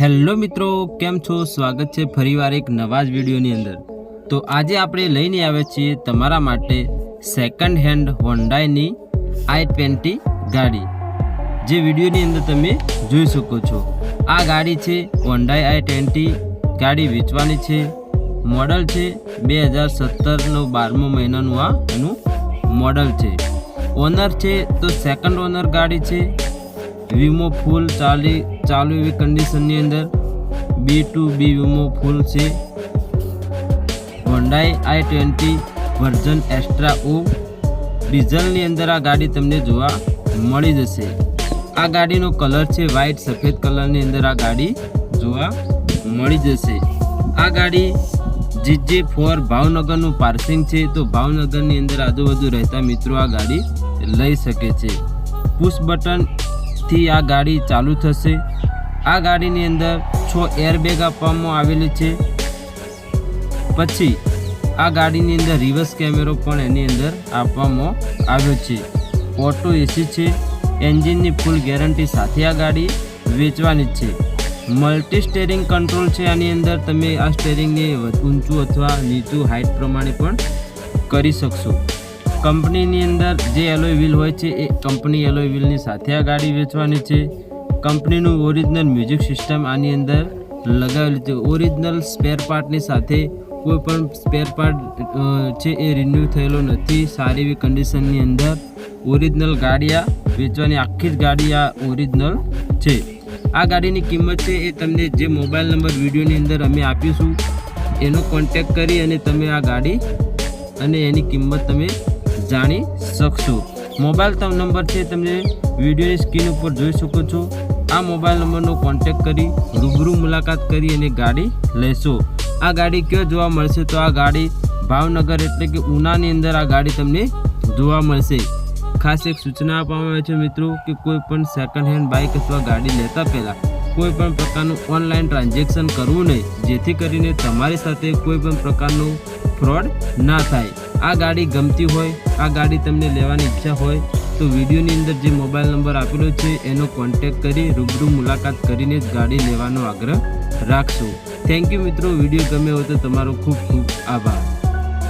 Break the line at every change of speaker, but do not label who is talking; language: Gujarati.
હેલો મિત્રો, કેમ છો? સ્વાગત છે ફરીવાર એક નવા જ વિડીયોની અંદર. તો આજે આપણે લઈને આવ્યા છીએ તમારા માટે સેકન્ડ હેન્ડ હોન્ડાઈની આઈ ટ્વેન્ટી ગાડી, જે વિડીયોની અંદર તમે જોઈ શકો છો. આ ગાડી છે હોન્ડાઈ આઈ ટ્વેન્ટી, ગાડી વેચવાની છે, મોડલ છે બે હજાર સત્તરનો બારમો મહિનાનું આ એનું મોડલ છે. ઓનર છે તો સેકન્ડ ઓનર ગાડી છે. વીમો ફૂલ ચાલી ચાલુ એવી કન્ડિશનની અંદર બી ટુ બી વીમો ફૂલ છે. Hyundai I twenty version extra O ડીઝલની અંદર આ ગાડી તમને જોવા મળી જશે. આ ગાડીનો કલર છે વ્હાઇટ સફેદ કલરની અંદર આ ગાડી જોવા મળી જશે. આ ગાડી જીજે ફોર ભાવનગરનું પાર્સિંગ છે, તો ભાવનગરની અંદર આજુબાજુ રહેતા મિત્રો આ ગાડી લઈ શકે છે. પુશ બટન થી આ ગાડી ચાલુ થશે. આ ગાડીની અંદર છ એરબેગ આપવામાં આવેલી છે. પછી આ ગાડીની અંદર રિવર્સ કેમેરો પણ એની અંદર આપવામાં આવ્યો છે. ઓટો એસી છે. એન્જિનની ફૂલ ગેરંટી સાથે આ ગાડી વેચવાની છે. મલ્ટી સ્ટેરિંગ કંટ્રોલ છે આની અંદર. તમે આ સ્ટેરિંગને ઊંચું અથવા નીચું હાઇટ પ્રમાણે પણ કરી શકશો. કંપનીની અંદર જે એલોય વ્હીલ હોય છે, એ કંપની એલોય વ્હીલની સાથે આ ગાડી વેચવાની છે. કંપનીનું ઓરિજિનલ મ્યુઝિક સિસ્ટમ આની અંદર લગાવેલી છે. ઓરિજિનલ સ્પેર પાર્ટની સાથે કોઈ પણ સ્પેર પાર્ટ છે એ રિન્યૂ થયેલો નથી. સારી એવી કન્ડિશનની અંદર ઓરિજિનલ ગાડી આ વેચવાની, આખી જ ગાડી આ ઓરિજિનલ છે. આ ગાડીની કિંમત છે એ તમને જે મોબાઈલ નંબર વિડીયોની અંદર અમે આપીશું, એનો કોન્ટેક કરી અને તમે આ ગાડી અને એની કિંમત તમે જાણી શકશો. મોબાઈલ તમ નંબર છે તમે વિડીયોની સ્ક્રીન ઉપર જોઈ શકો છો. આ મોબાઈલ નંબરનો કોન્ટેક કરી રૂબરૂ મુલાકાત કરી અને ગાડી લેશો. આ ગાડી ક્યાં જોવા મળશે? તો આ ગાડી ભાવનગર એટલે કે ઉનાની અંદર આ ગાડી તમને જોવા મળશે. ખાસ એક સૂચના આપવામાં આવે છે મિત્રો કે કોઈ પણ સેકન્ડ હેન્ડ બાઇક અથવા ગાડી લેતા પહેલાં કોઈ પણ પ્રકારનું ઓનલાઈન ટ્રાન્ઝેક્શન કરવું નહીં, જેથી કરીને તમારી સાથે કોઈ પણ પ્રકારનું ફ્રોડ ના થાય. આ ગાડી ગમતી હોય આ ગાડી તમને લેવાની ઈચ્છા હોય તો વિડીયોની અંદર જે મોબાઈલ નંબર આપેલો છે, એનો કોન્ટેક કરી રૂબરૂ મુલાકાત કરીને જ ગાડી લેવાનો આગ્રહ રાખશો. થેન્ક યુ મિત્રો. વીડિયો ગમે હોય તો તમારો ખૂબ ખૂબ આભાર.